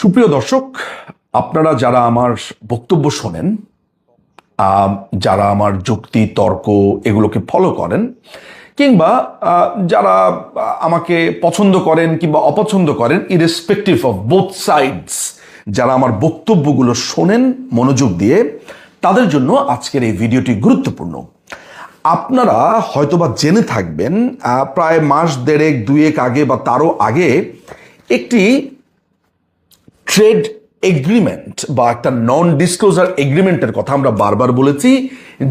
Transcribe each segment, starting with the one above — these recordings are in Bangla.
সুপ্রিয় দর্শক, আপনারা যারা আমার বক্তব্য শোনেন যারা আমার যুক্তি, তর্ক এগুলোকে ফলো করেন, কিংবা যারা আমাকে পছন্দ করেন কিংবা অপছন্দ করেন ইরেসপেক্টিভ অফ বোথ সাইডস যারা আমার বক্তব্যগুলো শোনেন মনোযোগ দিয়ে, তাদের জন্য আজকের এই ভিডিওটি গুরুত্বপূর্ণ। আপনারা হয়তোবা জেনে থাকবেন প্রায় মাস দেড়েক, দুয়েক আগে বা তারও আগে, একটি ট্রেড এগ্রিমেন্ট বা একটা নন ডিসক্লোজার এগ্রিমেন্টের কথা আমরা বারবার বলেছি,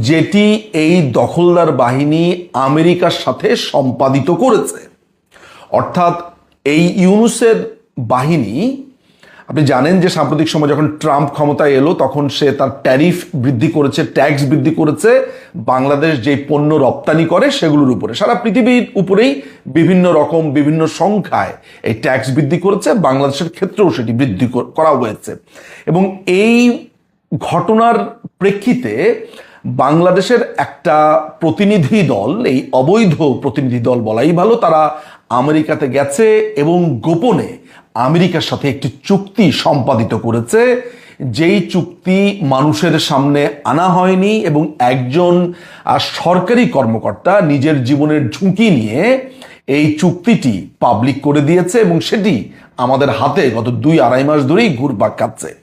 যেটি এই দখলদার বাহিনী আমেরিকার সাথে সম্পাদিত করেছে। অর্থাৎ এই ইউনুসের বাহিনী আপনি জানেন যে সাম্প্রতিক সময় যখন ট্রাম্প ক্ষমতায় এলো, তখন সে তার ট্যারিফ বৃদ্ধি করেছে, ট্যাক্স বৃদ্ধি করেছে, বাংলাদেশ যে পণ্য রপ্তানি করে সেগুলোর উপরে। সারা পৃথিবীর উপরেই বিভিন্ন রকম, বিভিন্ন সংখ্যায় এই ট্যাক্স বৃদ্ধি করেছে, বাংলাদেশের ক্ষেত্রেও সেটি বৃদ্ধি কর- হয়েছে। এবং এই ঘটনার প্রেক্ষিতে বাংলাদেশের একটা প্রতিনিধি দল, এই অবৈধ প্রতিনিধি দল বলাই ভালো, তারা আমেরিকাতে গেছে এবং গোপনে আমেরিকার সাথে একটি চুক্তি সম্পাদিত করেছে। যেই চুক্তি মানুষের সামনে আনা হয়নি এবং একজন সরকারি কর্মকর্তা নিজের জীবনের ঝুঁকি নিয়ে এই চুক্তিটি পাবলিক করে দিয়েছে এবং সেটি আমাদের হাতে গত দুই আড়াই মাস ধরেই ঘুরপাক খাচ্ছে।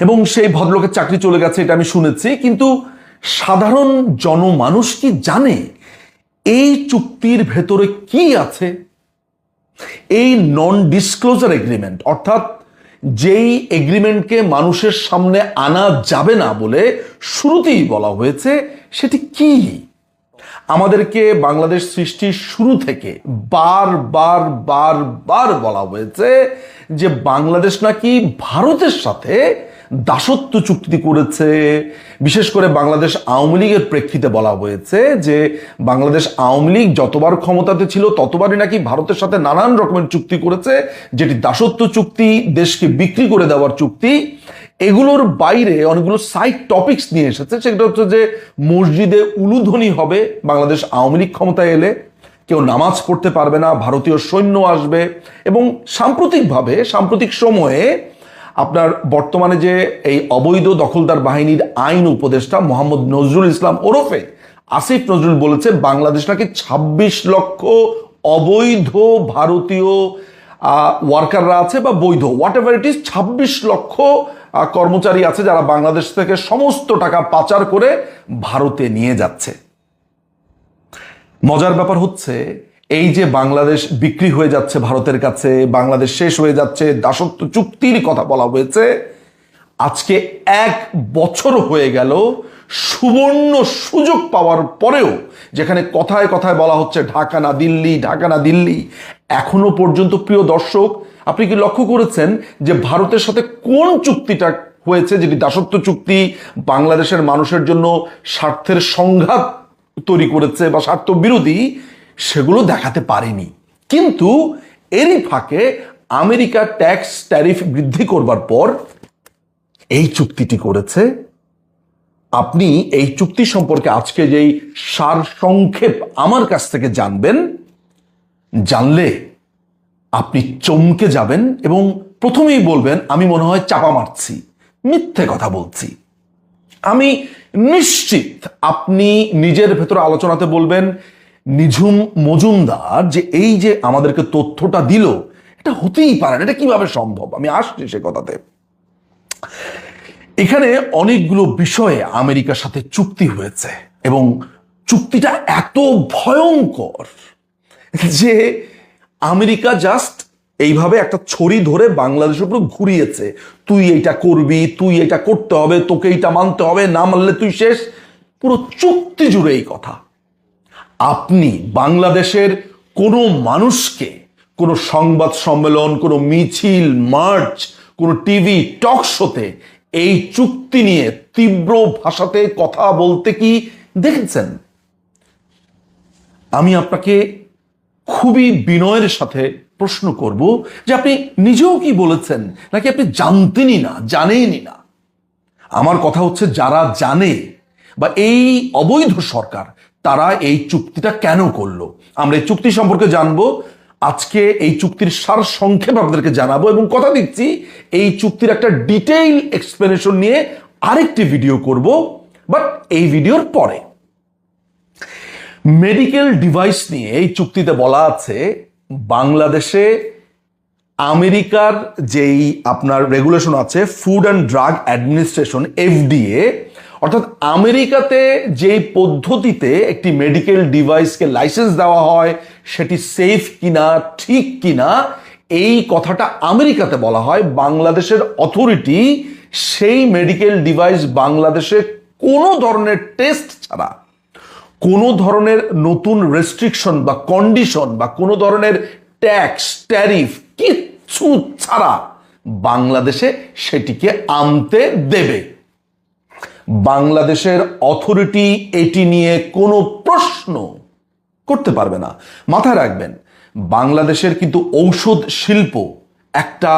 এবং সেই ভদ্রলোকের চাকরি চলে গেছে, এটা আমি শুনেছি। কিন্তু সাধারণ জনমানুষ কি জানে এই চুক্তির ভেতরে কি আছে? এই নন ডিসক্লোজার এগ্রিমেন্ট অর্থাৎ যেই এগ্রিমেন্টকে মানুষের সামনে আনা যাবে না বলে শুরুতেই বলা হয়েছে, সেটি কি? আমাদেরকে বাংলাদেশ সৃষ্টির শুরু থেকে বার বার বার বার বলা হয়েছে যে বাংলাদেশ নাকি ভারতের সাথে দাসত্ব চুক্তি করেছে। বিশেষ করে বাংলাদেশ আওয়ামী লীগের প্রেক্ষিতে বলা হয়েছে যে বাংলাদেশ আওয়ামী লীগ যতবার ক্ষমতাতে ছিল, ততবারই নাকি ভারতের সাথে নানান রকমের চুক্তি করেছে, যেটি দাসত্ব চুক্তি, দেশকে বিক্রি করে দেওয়ার চুক্তি। এগুলোর বাইরে অনেকগুলো সাইড টপিক্স নিয়ে এসেছে। সেটা হচ্ছে যে মসজিদে উলুধ্বনি হবে, বাংলাদেশ আওয়ামী লীগ ক্ষমতায় এলে কেউ নামাজ পড়তে পারবে না, ভারতীয় সৈন্য আসবে এবং সাম্প্রতিকভাবে, সাম্প্রতিক সময়ে আপনার বর্তমানে যে এই অবৈধ দখলদার বাহিনীর আইন উপদেষ্টা মোহাম্মদ নজরুল ইসলাম ওরফে আসিফ নজরুল বলেছে, বাংলাদেশ নাকি ছাব্বিশ লক্ষ অবৈধ ভারতীয় ওয়ার্কাররা আছে বা বৈধ হোয়াট এভার ইট ইস ছাব্বিশ লক্ষ কর্মচারী আছে যারা বাংলাদেশ থেকে সমস্ত টাকা পাচার করে ভারতে নিয়ে যাচ্ছে। মজার ব্যাপার হচ্ছে, এই যে বাংলাদেশ বিক্রি হয়ে যাচ্ছে ভারতের কাছে, বাংলাদেশ শেষ হয়ে যাচ্ছে, দাসত্ব চুক্তির কথা বলা হয়েছে, আজকে এক বছর হয়ে গেল সুবর্ণ সুযোগ পাওয়ার পরেও, যেখানে কথায় কথায় বলা হচ্ছে, ঢাকা না দিল্লি, ঢাকা না দিল্লি, এখনও পর্যন্ত প্রিয় দর্শক আপনি কি লক্ষ্য করেছেন যে ভারতের সাথে কোন চুক্তিটা হয়েছে, যেটি দাসত্ব চুক্তি, বাংলাদেশের মানুষের জন্য স্বার্থের সংঘাত তৈরি করেছে বা স্বার্থ বিরোধী, সেগুলো দেখাতে পারেনি। কিন্তু এরই ফাঁকে আমেরিকা ট্যাক্স ট্যারিফ বৃদ্ধি করবার পর এই চুক্তিটি করেছে। আপনি এই চুক্তি সম্পর্কে আজকে যেই সার সংক্ষেপ আমার কাছ থেকে জানবেন, জানলে আপনি চমকে যাবেন এবং প্রথমেই বলবেন, আমি মনে হয় চাপা মারছি। মিথ্যে কথা বলছি। আমি নিশ্চিত আপনি নিজের ভেতরে আলোচনাতে বলবেন, নিঝুম মজুমদার, যে এই যে আমাদেরকে তথ্যটা দিল, এটা হতেই পারে না, এটা কীভাবে সম্ভব? আমি আসছি সে কথাতে। এখানে অনেকগুলো বিষয়ে আমেরিকার সাথে চুক্তি হয়েছে এবং চুক্তিটা এত ভয়ঙ্কর যে আমেরিকা জাস্ট এইভাবে একটা ছড়ি ধরে বাংলাদেশের উপর ঘুরিয়েছে। তুই এটা করবি, তুই এটা করতে হবে, তোকে এটা মানতে হবে, না মানলে তুই শেষ। পুরো চুক্তি জুড়ে এই কথা। আপনি বাংলাদেশের কোনো মানুষকে, কোনো সংবাদ সম্মেলন, কোনো মিছিল, মার্চ, কোনো টিভি টক শোতে এই চুক্তি নিয়ে তীব্র ভাষাতে কথা বলতে কি দেখেছেন? আমি আপনাকে খুবই বিনয়ের সাথে প্রশ্ন করব যে আপনি নিজেও কি বলেছেন? নাকি আপনি জানতেনই না, জানেনই না? আমার কথা হচ্ছে যারা জানে বা এই অবৈধ সরকার, তারা এই চুক্তিটা কেন করল? আমরা এই চুক্তি সম্পর্কে জানব, আজকে এই চুক্তির সার সংক্ষেপ আপনাদেরকে জানাব এবং কথা দিচ্ছি, এই চুক্তির একটা ডিটেইল এক্সপ্লেনেশন নিয়ে আরেকটি ভিডিও করব বাট এই ভিডিওর পরে। মেডিকেল ডিভাইস নিয়ে এই চুক্তিতে বলা আছে, বাংলাদেশে আমেরিকার যেই আপনার রেগুলেশন আছে, food and drug administration, FDA, অর্থাৎ আমেরিকাতে যেই পদ্ধতিতে একটি মেডিকেল ডিভাইসকে লাইসেন্স দেওয়া হয়, সেটি সেফ কিনা, ঠিক কিনা, এই কথাটা আমেরিকাতে বলা হয়। বাংলাদেশের অথরিটি সেই মেডিকেল ডিভাইস বাংলাদেশে কোনো ধরনের টেস্ট ছাড়া কোনো ধরনের নতুন রেস্ট্রিকশন বা কন্ডিশন বা কোনো ধরনের ট্যাক্স ট্যারিফ কিচ্ছু ছাড়া বাংলাদেশে সেটিকে আনতে দেবে। বাংলাদেশের অথরিটি এটি নিয়ে কোনো প্রশ্ন করতে পারবে না। মাথায় রাখবেন, বাংলাদেশের কিন্তু ঔষধ শিল্প একটা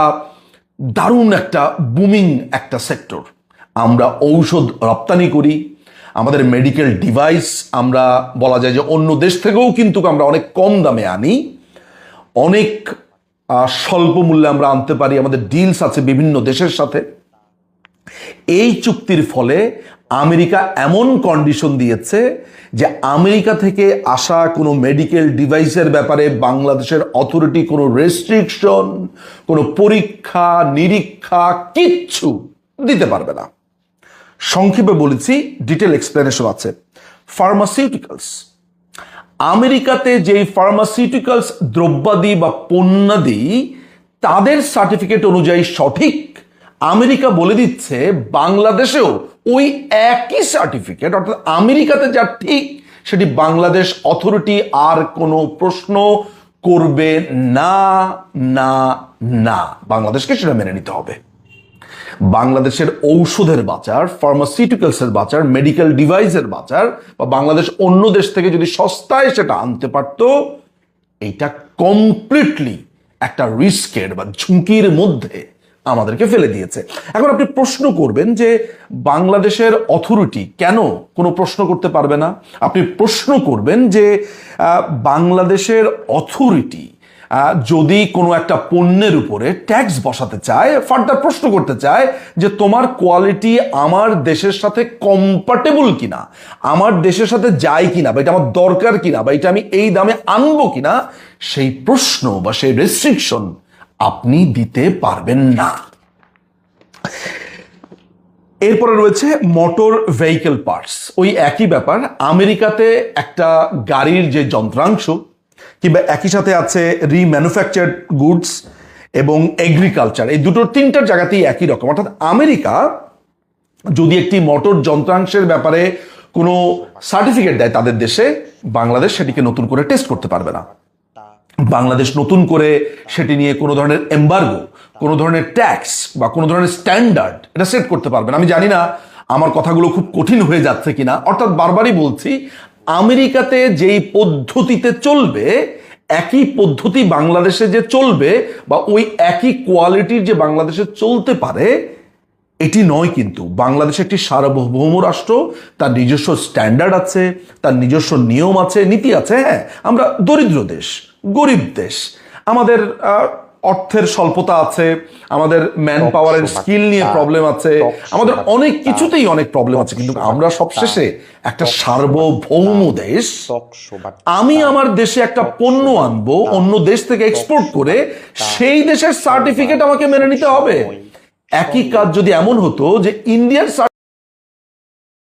দারুণ একটা বুমিং একটা সেক্টর আমরা ঔষধ রপ্তানি করি আমাদের মেডিকেল ডিভাইস আমরা বলা যায় যে অন্য দেশ থেকেও কিন্তু আমরা অনেক কম দামে আনি। অনেক স্বল্প মূল্যে আমরা আনতে পারি। আমাদের ডিলস আছে বিভিন্ন দেশের সাথে। এই চুক্তির ফলে আমেরিকা এমন কন্ডিশন দিয়েছে যে আমেরিকা থেকে আসা কোনো মেডিকেল ডিভাইসের ব্যাপারে বাংলাদেশের অথরিটি কোনো রেস্ট্রিকশন কোনো পরীক্ষা, নিরীক্ষা কিচ্ছু দিতে পারবে না। সংক্ষেপে বলেছি ডিটেল এক্সপ্লেনেশন আছে। ফার্মাসিউটিক্যালস আমেরিকাতে যেই ফার্মাসিউটিক্যালস দ্রব্যাদি বা পণ্যাদি, তাদের সার্টিফিকেট অনুযায়ী সঠিক, আমেরিকা বলে দিচ্ছে, বাংলাদেশেও ওই একই সার্টিফিকেট অর্থাৎ আমেরিকাতে যা ঠিক, সেটি বাংলাদেশ অথরিটি আর কোনো প্রশ্ন করবে না না না। বাংলাদেশকে সেটা মেনে নিতে হবে। বাংলাদেশের ঔষধের বাজার ফার্মাসিউটিক্যালসের বাজার মেডিকেল ডিভাইসের বাজার বা বাংলাদেশ অন্য দেশ থেকে যদি সস্তায় সেটা আনতে পারতো এইটা কমপ্লিটলি একটা রিস্কের বা ঝুঁকির মধ্যে আমাদেরকে ফেলে দিয়েছে। এখন আপনি প্রশ্ন করবেন যে বাংলাদেশের অথরিটি কেন কোনো প্রশ্ন করতে পারবে না? আপনি প্রশ্ন করবেন যে বাংলাদেশের অথরিটি যদি কোনো একটা পণ্যের উপরে ট্যাক্স বসাতে চায় ফার্দার প্রশ্ন করতে চায় যে তোমার কোয়ালিটি আমার দেশের সাথে কম্পাটেবল কিনা, আমার দেশের সাথে যায় কিনা, বা এটা আমার দরকার কিনা, বা এটা আমি এই দামে আনব কিনা, সেই প্রশ্ন বা সেই রেস্ট্রিকশন আপনি দিতে পারবেন না। এরপরে রয়েছে মোটর ভেহিকেল পার্টস ওই একই ব্যাপার, আমেরিকাতে একটা গাড়ির যে যন্ত্রাংশ কিংবা একই সাথে আছে রিম্যানুফ্যাকচার্ড গুডস এবং এগ্রিকালচার এই দুটোর তিনটার জায়গাতেই একই রকম। অর্থাৎ আমেরিকা যদি একটি মোটর যন্ত্রাংশের ব্যাপারে কোনো সার্টিফিকেট দেয় তাদের দেশে, বাংলাদেশ সেটিকে নতুন করে টেস্ট করতে পারবে না। বাংলাদেশ নতুন করে সেটি নিয়ে কোনো ধরনের এম্বার্গো কোনো ধরনের ট্যাক্স বা কোনো ধরনের স্ট্যান্ডার্ড এটা সেট করতে পারবে না। আমি জানি না আমার কথাগুলো খুব কঠিন হয়ে যাচ্ছে কিনা। অর্থাৎ বারবারই বলছি আমেরিকাতে যেই পদ্ধতিতে চলবে, একই পদ্ধতি বাংলাদেশে যে চলবে বা ওই একই কোয়ালিটির যে বাংলাদেশে চলতে পারে, এটি নয় কিন্তু। বাংলাদেশ একটি সার্বভৌম রাষ্ট্র, তার নিজস্ব স্ট্যান্ডার্ড আছে, তার নিজস্ব নিয়ম আছে, নীতি আছে হ্যাঁ আমরা দরিদ্র দেশ, গরিব দেশ। আমাদের অর্থের স্বল্পতা আছে আমাদের ম্যান পাওয়ারের স্কিল নিয়ে প্রবলেম আছে আমাদের অনেক কিছুতেই অনেক প্রবলেম আছে কিন্তু আমরা সবশেষে একটা সার্বভৌম দেশ আমি আমার দেশে একটা পণ্য আনব অন্য দেশ থেকে এক্সপোর্ট করে সেই দেশের সার্টিফিকেট আমাকে মেনে নিতে হবে। একই কাজ যদি এমন হতো যে ইন্ডিয়ার